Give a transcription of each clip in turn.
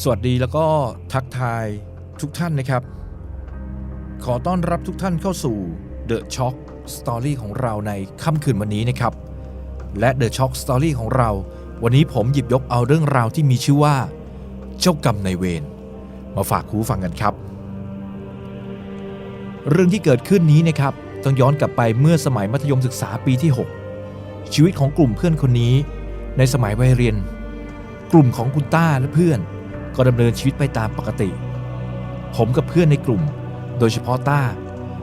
สวัสดีแล้วก็ทักทายทุกท่านนะครับ ขอต้อนรับทุกท่านเข้าสู่ The Shock Story ของเราในค่ำคืนวันนี้นะครับ และ The Shock Story ของเรา วันนี้ผมหยิบยกเอาเรื่องราวที่มีชื่อว่า เจ้ากรรมนายเวรมาฝากคูฟังกันครับ เรื่องที่เกิดขึ้นนี้นะครับต้องย้อนกลับไปเมื่อสมัยมัธยมศึกษาปีที่ 6 ชีวิตของกลุ่มเพื่อนคนนี้ ในสมัยวัยเรียน กลุ่มของคุณต้าและเพื่อน ก็ดำเนินชีวิตไปตามปกติ ผมกับเพื่อนในกลุ่ม โดยเฉพาะต้า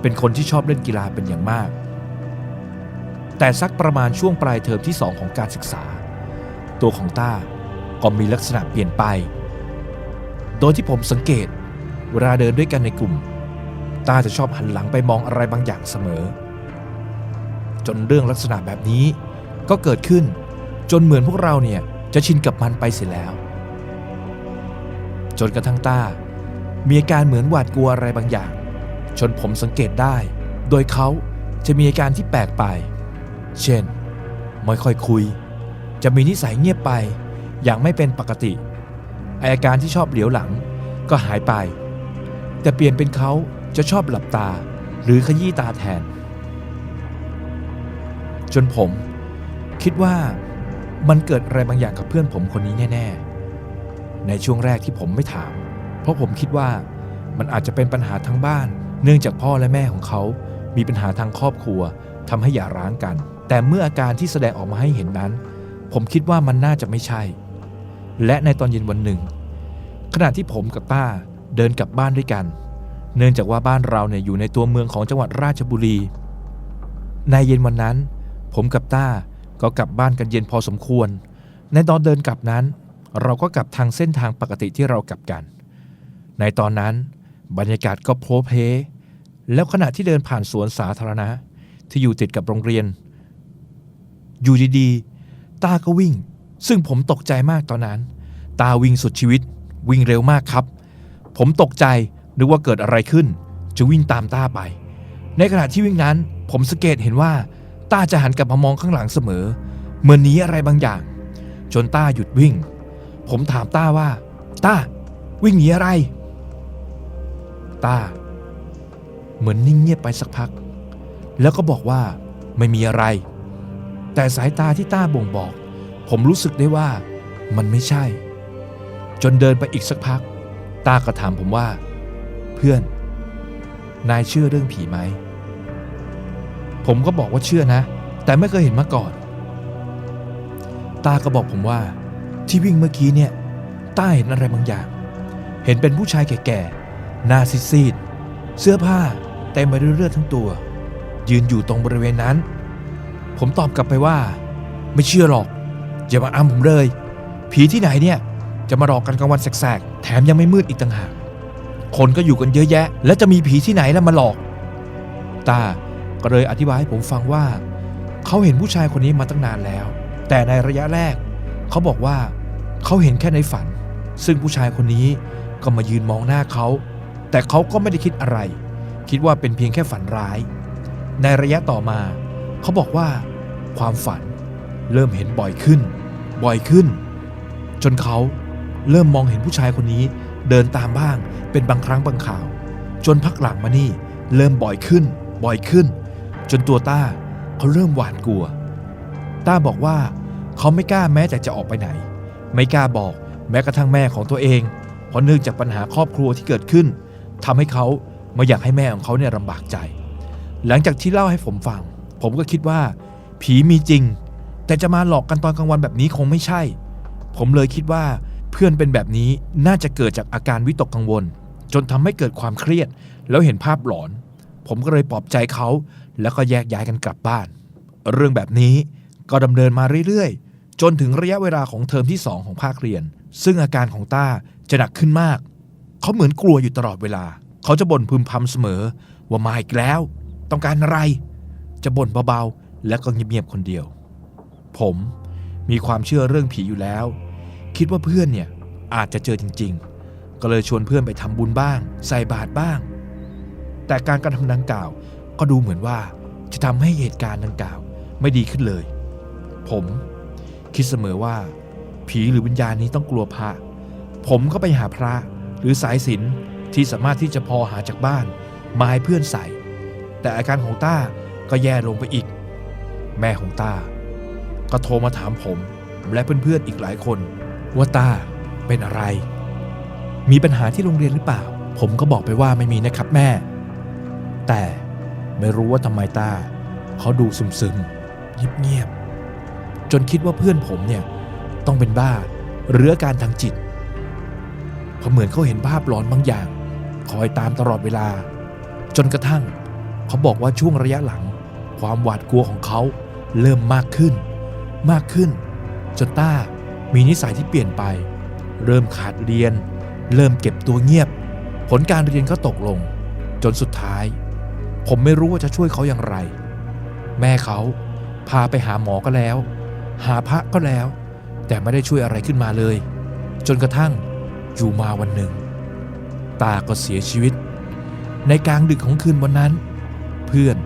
เป็นคนที่ชอบเล่นกีฬาเป็นอย่างมาก แต่สักประมาณช่วงปลายเทอมที่2ของการศึกษา ตัวของต้าก็มีลักษณะเปลี่ยนไป โดยที่ผมสังเกตเวลาเดินด้วยกันในกลุ่ม ต้าจะชอบหันหลังไปมองอะไรบางอย่างเสมอ จนเรื่องลักษณะแบบนี้ก็เกิดขึ้นจนเหมือนพวกเราเนี่ยจะชินกับมันไปเสียแล้ว จนกระทั่งต้า มีอาการเหมือนหวาดกลัวอะไรบางอย่าง จนผมสังเกตได้ โดยเขาจะมีอาการที่แปลกไป เช่น ไม่ค่อยคุย จะมีนิสัยเงียบไป อย่างไม่เป็นปกติไอ้อาการที่ชอบเหลียวหลังก็หายไป แต่เปลี่ยนเป็นเขาจะชอบหลับตาหรือขยี้ตาแทน จนผมคิดว่ามันเกิดอะไรบางอย่างกับเพื่อนผมคนนี้แน่ ๆ ในช่วงแรกที่ผมไม่ถาม เพราะผมคิดว่ามันอาจจะเป็นปัญหาทั้งบ้าน เนื่องจากพ่อและแม่ของเขา มีปัญหาทางครอบครัวทำให้หย่าร้างกัน แต่เมื่ออาการที่แสดงออกมาให้เห็นนั้น ผมคิดว่ามันน่าจะไม่ใช่ และในตอนเย็นวันหนึ่ง ขณะที่ผมกับป้าเดินกลับบ้านด้วยกัน เนื่องจากว่าบ้านเราเนี่ยอยู่ในตัวเมืองของจังหวัดราชบุรี ในเย็นวันนั้น ผมกับต้าก็กลับบ้านกันเย็นพอสมควร ในตอนเดินกลับนั้น เราก็กลับทางเส้นทางปกติที่เรากลับกัน ในตอนนั้นบรรยากาศก็โพลเพแล้วขณะที่เดินผ่านสวนสาธารณะ ที่อยู่ติดกับโรงเรียน อยู่ดีๆต้าก็วิ่ง ซึ่งผมตกใจมากตอนนั้น ตาวิ่งสุดชีวิต วิ่งเร็วมากครับ ผมตกใจนึกว่าเกิดอะไรขึ้น จะวิ่งตามต้าไป ในขณะที่วิ่งนั้น ผมสังเกตเห็นว่าต้าจะหันกลับมามองข้างหลังเสมอ เหมือนหนีอะไรบางอย่าง จนต้าหยุดวิ่ง ผมถามต้าว่า ต้า วิ่งหนีอะไร ต้า เหมือนนิ่งเงียบไปสักพัก แล้วก็บอกว่าไม่มีอะไร แต่สายตาที่ต้าบ่งบอก ผมรู้สึกได้ว่ามันไม่ใช่ จนเดินไปอีกสักพัก ต้าก็ถามผมว่า เพื่อน นายเชื่อเรื่องผีไหม ผมก็บอกว่าเชื่อนะ แต่ไม่เคยเห็นมาก่อนตาก็บอกผมว่า ที่วิ่งเมื่อกี้เนี่ยต้าเห็นอะไรบางอย่าง เห็นเป็นผู้ชายแก่ๆ หน้าซีดๆ เสื้อผ้าเต็มไปด้วยเลือดทั้งตัว ยืนอยู่ตรงบริเวณนั้น ผมตอบกลับไปว่า ไม่เชื่อหรอก อย่ามาอ้ำผมเลย ผีที่ไหนเนี่ย จะมาหลอกกันกลางวันแสกๆ แถมยังไม่มืดอีกต่างหาก คนก็อยู่กันเยอะแยะ แล้วจะมีผีที่ไหนแล้วมาหลอก ตาก็เลยอธิบายให้ผมฟังว่า เขาเห็นผู้ชายคนนี้มาตั้งนานแล้ว แต่ในระยะแรก เขาบอกว่าเขาเห็นแค่ในฝัน ซึ่งผู้ชายคนนี้ก็มายืนมองหน้าเขา แต่เขาก็ไม่ได้คิดอะไร คิดว่าเป็นเพียงแค่ฝันร้าย ในระยะต่อมา เขาบอกว่า ความฝันเริ่มเห็นบ่อยขึ้น บ่อยขึ้น จนเขาเริ่มมองเห็นผู้ชายคนนี้ เดินตามบ้างเป็นบางครั้งบางข่าว จนพักหลังมานี่เริ่มบ่อยขึ้น บ่อยขึ้น จนตัวต้าเขาเริ่มหวาดกลัว ต้าบอกว่า เขาไม่กล้าแม้แต่จะออกไปไหน ไม่กล้าบอกแม้กระทั่งแม่ของตัวเอง เพราะเนื่องจากปัญหาครอบครัวที่เกิดขึ้นทำให้เขาไม่อยากให้แม่ของเขาเนี่ยลำบากใจ หลังจากที่เล่าให้ผมฟัง ผมก็คิดว่า ผีมีจริง แต่จะมาหลอกกันตอนกลางวันแบบนี้คงไม่ใช่ ผมเลยคิดว่าเพื่อนเป็นแบบนี้น่าจะเกิดจากอาการวิตกกังวล จนทำให้เกิดความเครียด แล้วเห็นภาพหลอน ผมก็เลยปลอบใจเขา แล้วก็แยกย้ายกันกลับบ้าน เรื่องแบบนี้ก็ดำเนินมาเรื่อยๆ จนถึงระยะเวลาของเทอมที่ 2 ของภาคเรียน ซึ่งอาการของต้าจะหนักขึ้นมาก เขาเหมือนกลัวอยู่ตลอดเวลา เขาจะบ่นพึมพำเสมอ ว่ามาอีกแล้ว ต้องการอะไร จะบ่นเบาๆ แล้วก็เงียบๆคนเดียว ผมมีความเชื่อเรื่องผีอยู่แล้ว คิดว่าเพื่อนเนี่ยอาจจะเจอจริง ๆ ก็เลยชวนเพื่อนไปทำบุญบ้าง ใส่บาตรบ้าง แต่การกระทำดังกล่าว ก็ดูเหมือนว่าจะทำให้เหตุการณ์ดังกล่าวไม่ดีขึ้นเลย ผม คิดเสมอว่า ผีหรือวิญญาณนี้ต้องกลัวพระ ผมก็ไปหาพระหรือสายสิญจนที่สามารถที่จะพอหาจากบ้านมาให้เพื่อนใส่ แต่อาการของต้าก็แย่ลงไปอีก แม่ของต้าก็โทรมาถามผมและเพื่อนๆอีกหลายคน ว่าต้าเป็นอะไร มีปัญหาที่โรงเรียนหรือเปล่า ผมก็บอกไปว่าไม่มีนะครับแม่ แต่ไม่รู้ว่าทำไมต้าเขาดูซึมๆเงียบๆ จนคิดว่าเพื่อนผมเนี่ยต้องเป็นบ้าหรืออาการทางจิตเพราะเหมือนเขาเห็นภาพหลอนบางอย่าง คอยตามตลอดเวลา จนกระทั่ง เขาบอกว่าช่วงระยะหลัง ความหวาดกลัวของเขาเริ่มมากขึ้น มากขึ้น จนต้ามีนิสัยที่เปลี่ยนไป เริ่มขาดเรียน เริ่มเก็บตัวเงียบ ผลการเรียนก็ตกลง จนสุดท้าย ผมไม่รู้ว่าจะช่วยเขาอย่างไร แม่เขาพาไปหาหมอก็แล้ว หาพระก็แล้ว แต่ไม่ได้ช่วยอะไรขึ้นมาเลย จนกระทั่งอยู่มาวันหนึ่ง ตาก็เสียชีวิต ในกลางดึกของคืนวันนั้น เพื่อน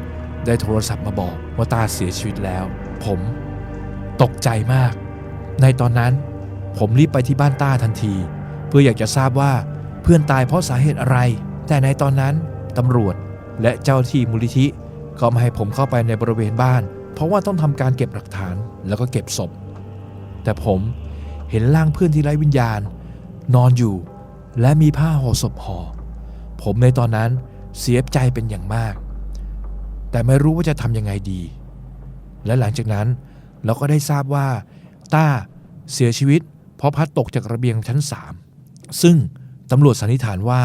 ได้โทรศัพท์มาบอกว่าตาเสียชีวิตแล้ว ผมตกใจมาก ในตอนนั้นผมรีบไปที่บ้านตาทันที เพื่ออยากจะทราบว่าเพื่อนตายเพราะสาเหตุอะไร แต่ในตอนนั้นตำรวจและเจ้าที่มูลนิธิก็ไม่ให้ผมเข้าไปในบริเวณบ้าน เพราะว่าต้องทำการเก็บหลักฐาน แล้วก็เก็บศพ แต่ผมเห็นร่างเพื่อนที่ไร้วิญญาณ นอนอยู่ และมีผ้าห่อศพห่อผมในตอนนั้นเสียใจเป็นอย่างมาก แต่ไม่รู้ว่าจะทำยังไงดี และหลังจากนั้นเราก็ได้ทราบว่าต้าเสียชีวิต เพราะพัดตกจากระเบียงชั้นสามซึ่งตำรวจสันนิษฐานว่า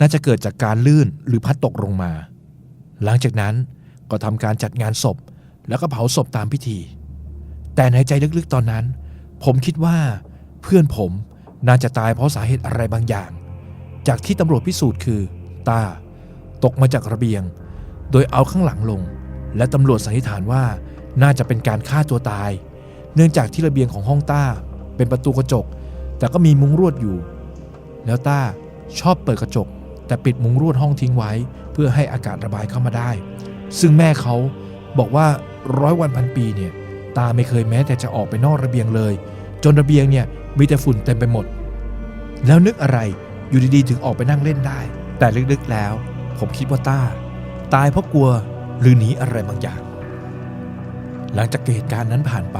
น่าจะเกิดจากการลื่นหรือพัดตกลงมา หลังจากนั้นก็ทำการจัดงานศพ แล้วก็เผาศพตามพิธี แต่ในใจลึกๆตอนนั้น ผมคิดว่าเพื่อนผมน่าจะตายเพราะสาเหตุอะไรบางอย่าง จากที่ตำรวจพิสูจน์คือ ตา ตกมาจากระเบียง โดยเอาข้างหลังลง และตำรวจสันนิษฐานว่าน่าจะเป็นการฆ่าตัวตาย เนื่องจากที่ระเบียงของห้องต้า เป็นประตูกระจก แต่ก็มีมุ้งรวดอยู่ แล้วต้าชอบเปิดกระจก แต่ปิดมุ้งรวดห้องทิ้งไว้ เพื่อให้อากาศระบายเข้ามาได้ ซึ่งแม่เขาบอกว่าร้อยวันพันปีเนี่ย ตาไม่เคยแม้แต่จะออกไปนอกระเบียงเลย จนระเบียงเนี่ยมีแต่ฝุ่นเต็มไปหมด แล้วนึกอะไรอยู่ดีๆ ถึงออกไปนั่งเล่นได้ แต่ลึกๆแล้ว ผมคิดว่าต้า ตายเพราะกลัวหรือหนีอะไรบางอย่าง หลังจากเหตุการณ์นั้นผ่านไป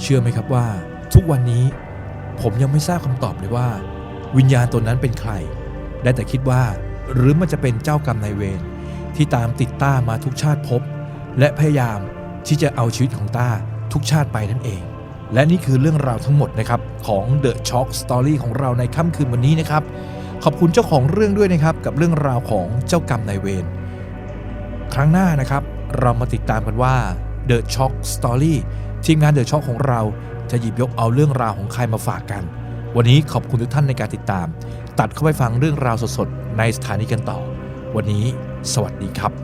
เชื่อไหมครับว่า ทุกวันนี้ผมยังไม่ทราบคำตอบเลยว่า วิญญาณตัวนั้นเป็นใคร ได้แต่คิดว่า หรือมันจะเป็นเจ้ากรรมนายเวรที่ตามติดต้ามาทุกชาติภพและพยายาม ที่จะเอาชีวิตของต้าทุกชาติไปนั่นเอง และนี่คือเรื่องราวทั้งหมดนะครับของ The Shock Story ของเราในค่ำคืนวันนี้นะครับ ขอบคุณเจ้าของเรื่องด้วยนะครับกับเรื่องราวของเจ้ากรรมนายเวรครั้งหน้านะครับ เรามาติดตามกันว่า The Shock Story ทีมงาน The Shock ของเราจะหยิบยกเอาเรื่องราวของใครมาฝากกัน วันนี้ขอบคุณทุกท่านในการติดตาม ตัดเข้าไปฟังเรื่องราวสดๆในสถานีกันต่อ วันนี้ สวัสดีครับ